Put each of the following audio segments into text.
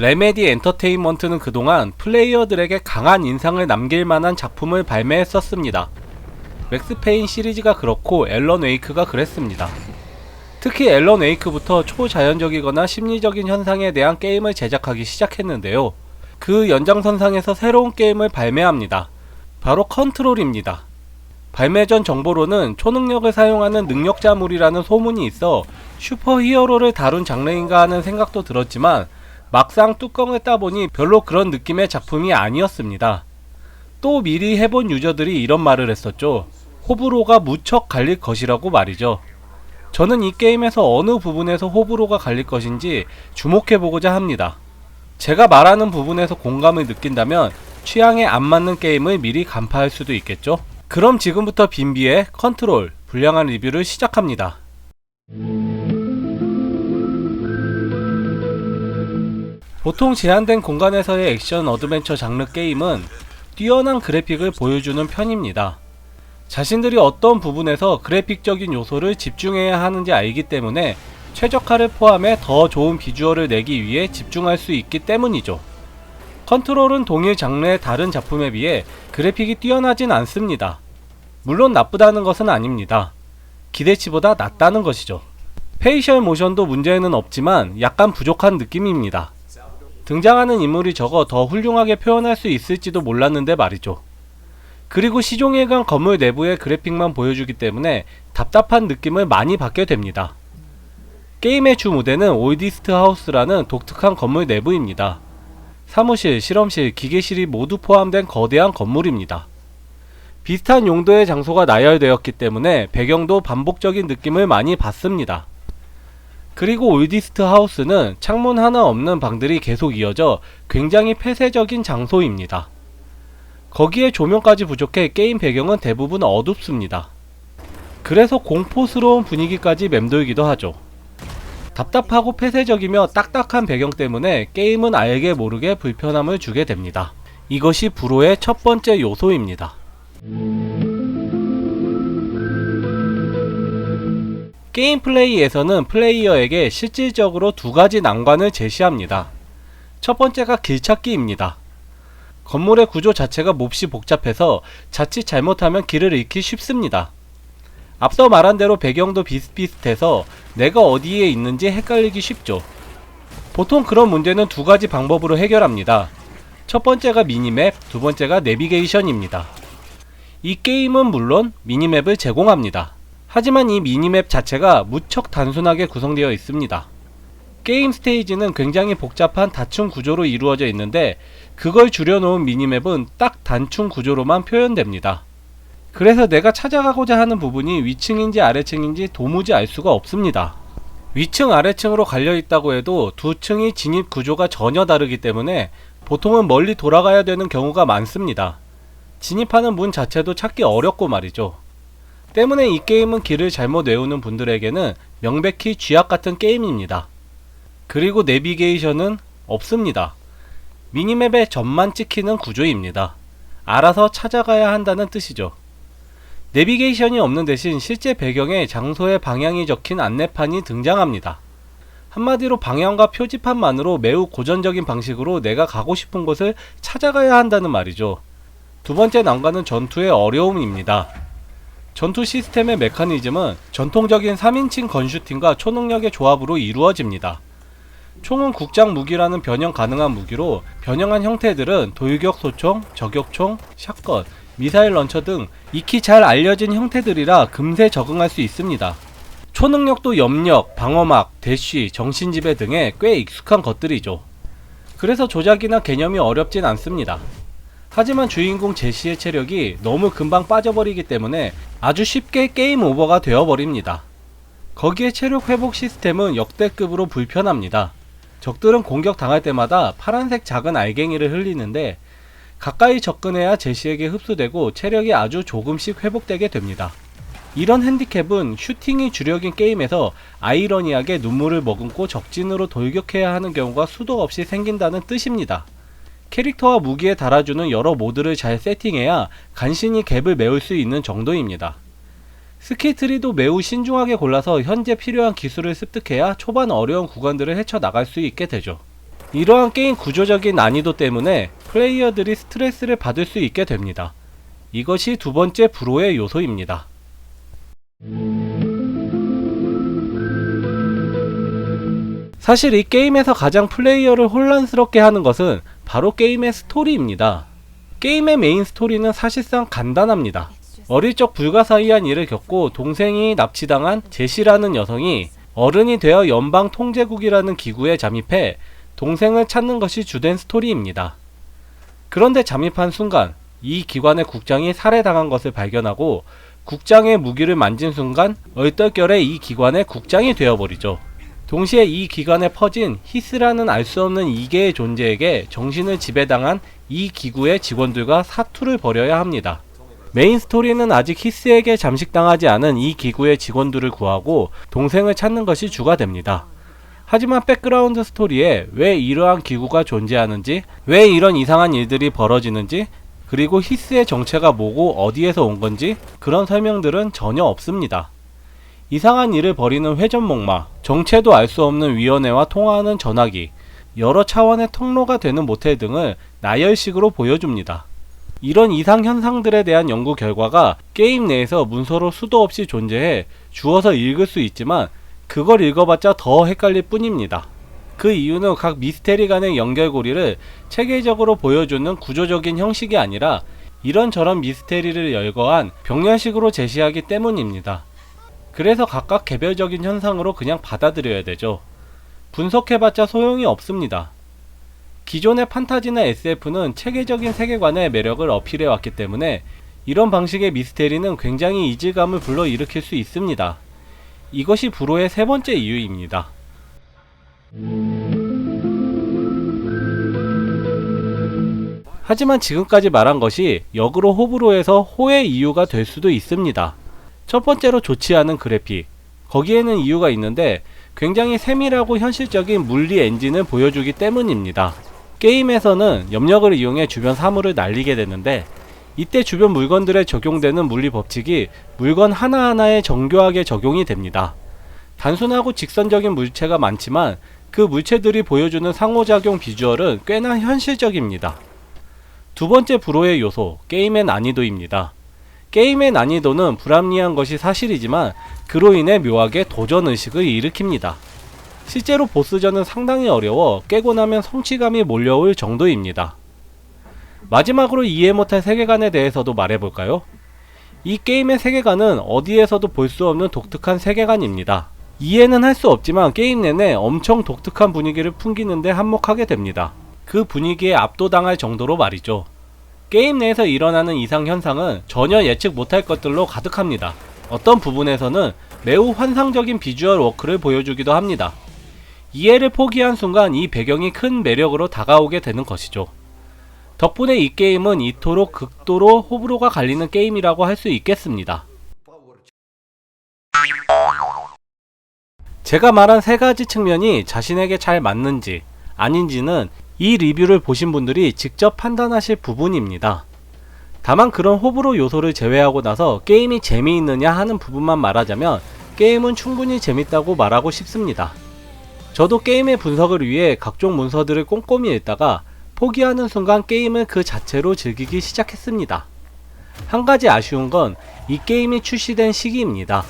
레메디 엔터테인먼트는 그동안 플레이어들에게 강한 인상을 남길 만한 작품을 발매했었습니다. 맥스페인 시리즈가 그렇고 앨런 웨이크가 그랬습니다. 특히 앨런 웨이크부터 초자연적이거나 심리적인 현상에 대한 게임을 제작하기 시작했는데요. 그 연장선상에서 새로운 게임을 발매합니다. 바로 컨트롤입니다. 발매 전 정보로는 초능력을 사용하는 능력자물이라는 소문이 있어 슈퍼히어로를 다룬 장르인가 하는 생각도 들었지만 막상 뚜껑을 따보니 별로 그런 느낌의 작품이 아니었습니다. 또 미리 해본 유저들이 이런 말을 했었죠. 호불호가 무척 갈릴 것이라고 말이죠. 저는 이 게임에서 어느 부분에서 호불호가 갈릴 것인지 주목해보고자 합니다. 제가 말하는 부분에서 공감을 느낀다면 취향에 안 맞는 게임을 미리 간파할 수도 있겠죠? 그럼 지금부터 빈비의 컨트롤, 불량한 리뷰를 시작합니다. 보통 제한된 공간에서의 액션 어드벤처 장르 게임은 뛰어난 그래픽을 보여주는 편입니다. 자신들이 어떤 부분에서 그래픽적인 요소를 집중해야 하는지 알기 때문에 최적화를 포함해 더 좋은 비주얼을 내기 위해 집중할 수 있기 때문이죠. 컨트롤은 동일 장르의 다른 작품에 비해 그래픽이 뛰어나진 않습니다. 물론 나쁘다는 것은 아닙니다. 기대치보다 낫다는 것이죠. 페이셜 모션도 문제는 없지만 약간 부족한 느낌입니다. 등장하는 인물이 적어 더 훌륭하게 표현할 수 있을지도 몰랐는데 말이죠. 그리고 시종일관 건물 내부의 그래픽만 보여주기 때문에 답답한 느낌을 많이 받게 됩니다. 게임의 주 무대는 올디스트 하우스라는 독특한 건물 내부입니다. 사무실, 실험실, 기계실이 모두 포함된 거대한 건물입니다. 비슷한 용도의 장소가 나열되었기 때문에 배경도 반복적인 느낌을 많이 받습니다. 그리고 올디스트 하우스는 창문 하나 없는 방들이 계속 이어져 굉장히 폐쇄적인 장소입니다. 거기에 조명까지 부족해 게임 배경은 대부분 어둡습니다. 그래서 공포스러운 분위기까지 맴돌기도 하죠. 답답하고 폐쇄적이며 딱딱한 배경 때문에 게임은 알게 모르게 불편함을 주게 됩니다. 이것이 불호의 첫 번째 요소입니다. 게임 플레이에서는 플레이어에게 실질적으로 두 가지 난관을 제시합니다. 첫 번째가 길찾기입니다. 건물의 구조 자체가 몹시 복잡해서 자칫 잘못하면 길을 잃기 쉽습니다. 앞서 말한 대로 배경도 비슷비슷해서 내가 어디에 있는지 헷갈리기 쉽죠. 보통 그런 문제는 두 가지 방법으로 해결합니다. 첫 번째가 미니맵, 두 번째가 내비게이션입니다. 이 게임은 물론 미니맵을 제공합니다. 하지만 이 미니맵 자체가 무척 단순하게 구성되어 있습니다. 게임 스테이지는 굉장히 복잡한 다층 구조로 이루어져 있는데 그걸 줄여놓은 미니맵은 딱 단층 구조로만 표현됩니다. 그래서 내가 찾아가고자 하는 부분이 위층인지 아래층인지 도무지 알 수가 없습니다. 위층 아래층으로 갈려 있다고 해도 두 층이 진입 구조가 전혀 다르기 때문에 보통은 멀리 돌아가야 되는 경우가 많습니다. 진입하는 문 자체도 찾기 어렵고 말이죠. 때문에 이 게임은 길을 잘못 외우는 분들에게는 명백히 쥐약 같은 게임입니다. 그리고 내비게이션은 없습니다. 미니맵에 점만 찍히는 구조입니다. 알아서 찾아가야 한다는 뜻이죠. 내비게이션이 없는 대신 실제 배경에 장소의 방향이 적힌 안내판이 등장합니다. 한마디로 방향과 표지판만으로 매우 고전적인 방식으로 내가 가고 싶은 곳을 찾아가야 한다는 말이죠. 두 번째 난관은 전투의 어려움입니다. 전투 시스템의 메커니즘은 전통적인 3인칭 건슈팅과 초능력의 조합으로 이루어집니다. 총은 국장 무기라는 변형 가능한 무기로 변형한 형태들은 돌격 소총, 저격총, 샷건, 미사일 런처 등 익히 잘 알려진 형태들이라 금세 적응할 수 있습니다. 초능력도 염력, 방어막, 대쉬, 정신지배 등에 꽤 익숙한 것들이죠. 그래서 조작이나 개념이 어렵진 않습니다. 하지만 주인공 제시의 체력이 너무 금방 빠져버리기 때문에 아주 쉽게 게임 오버가 되어버립니다. 거기에 체력 회복 시스템은 역대급으로 불편합니다. 적들은 공격 당할 때마다 파란색 작은 알갱이를 흘리는데 가까이 접근해야 제시에게 흡수되고 체력이 아주 조금씩 회복되게 됩니다. 이런 핸디캡은 슈팅이 주력인 게임에서 아이러니하게 눈물을 머금고 적진으로 돌격해야 하는 경우가 수도 없이 생긴다는 뜻입니다. 캐릭터와 무기에 달아주는 여러 모드를 잘 세팅해야 간신히 갭을 메울 수 있는 정도입니다. 스킬트리도 매우 신중하게 골라서 현재 필요한 기술을 습득해야 초반 어려운 구간들을 헤쳐나갈 수 있게 되죠. 이러한 게임 구조적인 난이도 때문에 플레이어들이 스트레스를 받을 수 있게 됩니다. 이것이 두 번째 불호의 요소입니다. 사실 이 게임에서 가장 플레이어를 혼란스럽게 하는 것은 바로 게임의 스토리입니다. 게임의 메인 스토리는 사실상 간단합니다. 어릴 적 불가사의한 일을 겪고 동생이 납치당한 제시라는 여성이 어른이 되어 연방 통제국이라는 기구에 잠입해 동생을 찾는 것이 주된 스토리입니다. 그런데 잠입한 순간 이 기관의 국장이 살해당한 것을 발견하고 국장의 무기를 만진 순간 얼떨결에 이 기관의 국장이 되어버리죠. 동시에 이 기관에 퍼진 히스라는 알 수 없는 이계의 존재에게 정신을 지배당한 이 기구의 직원들과 사투를 벌여야 합니다. 메인 스토리는 아직 히스에게 잠식당하지 않은 이 기구의 직원들을 구하고 동생을 찾는 것이 주가 됩니다. 하지만 백그라운드 스토리에 왜 이러한 기구가 존재하는지, 왜 이런 이상한 일들이 벌어지는지, 그리고 히스의 정체가 뭐고 어디에서 온 건지 그런 설명들은 전혀 없습니다. 이상한 일을 벌이는 회전목마, 정체도 알 수 없는 위원회와 통화하는 전화기, 여러 차원의 통로가 되는 모텔 등을 나열식으로 보여줍니다. 이런 이상 현상들에 대한 연구 결과가 게임 내에서 문서로 수도 없이 존재해 주어서 읽을 수 있지만 그걸 읽어봤자 더 헷갈릴 뿐입니다. 그 이유는 각 미스테리 간의 연결고리를 체계적으로 보여주는 구조적인 형식이 아니라 이런저런 미스테리를 열거한 병렬식으로 제시하기 때문입니다. 그래서 각각 개별적인 현상으로 그냥 받아들여야 되죠. 분석해봤자 소용이 없습니다. 기존의 판타지나 SF는 체계적인 세계관의 매력을 어필해왔기 때문에 이런 방식의 미스테리는 굉장히 이질감을 불러일으킬 수 있습니다. 이것이 불호의 세 번째 이유입니다. 하지만 지금까지 말한 것이 역으로 호불호에서 호의 이유가 될 수도 있습니다. 첫 번째로 좋지 않은 그래픽. 거기에는 이유가 있는데 굉장히 세밀하고 현실적인 물리 엔진을 보여주기 때문입니다. 게임에서는 염력을 이용해 주변 사물을 날리게 되는데 이때 주변 물건들에 적용되는 물리 법칙이 물건 하나하나에 정교하게 적용이 됩니다. 단순하고 직선적인 물체가 많지만 그 물체들이 보여주는 상호작용 비주얼은 꽤나 현실적입니다. 두 번째 불호의 요소, 게임의 난이도입니다. 게임의 난이도는 불합리한 것이 사실이지만 그로 인해 묘하게 도전의식을 일으킵니다. 실제로 보스전은 상당히 어려워 깨고 나면 성취감이 몰려올 정도입니다. 마지막으로 이해 못할 세계관에 대해서도 말해볼까요? 이 게임의 세계관은 어디에서도 볼 수 없는 독특한 세계관입니다. 이해는 할 수 없지만 게임 내내 엄청 독특한 분위기를 풍기는데 한몫하게 됩니다. 그 분위기에 압도당할 정도로 말이죠. 게임 내에서 일어나는 이상 현상은 전혀 예측 못할 것들로 가득합니다. 어떤 부분에서는 매우 환상적인 비주얼 워크를 보여주기도 합니다. 이해를 포기한 순간 이 배경이 큰 매력으로 다가오게 되는 것이죠. 덕분에 이 게임은 이토록 극도로 호불호가 갈리는 게임이라고 할 수 있겠습니다. 제가 말한 세 가지 측면이 자신에게 잘 맞는지 아닌지는 이 리뷰를 보신 분들이 직접 판단하실 부분입니다. 다만 그런 호불호 요소를 제외하고 나서 게임이 재미있느냐 하는 부분만 말하자면 게임은 충분히 재밌다고 말하고 싶습니다. 저도 게임의 분석을 위해 각종 문서들을 꼼꼼히 읽다가 포기하는 순간 게임을 그 자체로 즐기기 시작했습니다. 한 가지 아쉬운 건 이 게임이 출시된 시기입니다.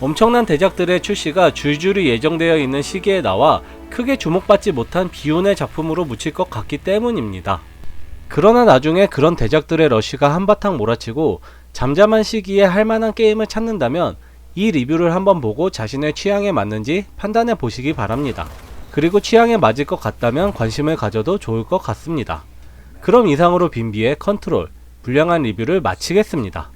엄청난 대작들의 출시가 줄줄이 예정되어 있는 시기에 나와 크게 주목받지 못한 비운의 작품으로 묻힐 것 같기 때문입니다. 그러나 나중에 그런 대작들의 러쉬가 한바탕 몰아치고 잠잠한 시기에 할만한 게임을 찾는다면 이 리뷰를 한번 보고 자신의 취향에 맞는지 판단해 보시기 바랍니다. 그리고 취향에 맞을 것 같다면 관심을 가져도 좋을 것 같습니다. 그럼 이상으로 빈비의 컨트롤, 불량한 리뷰를 마치겠습니다.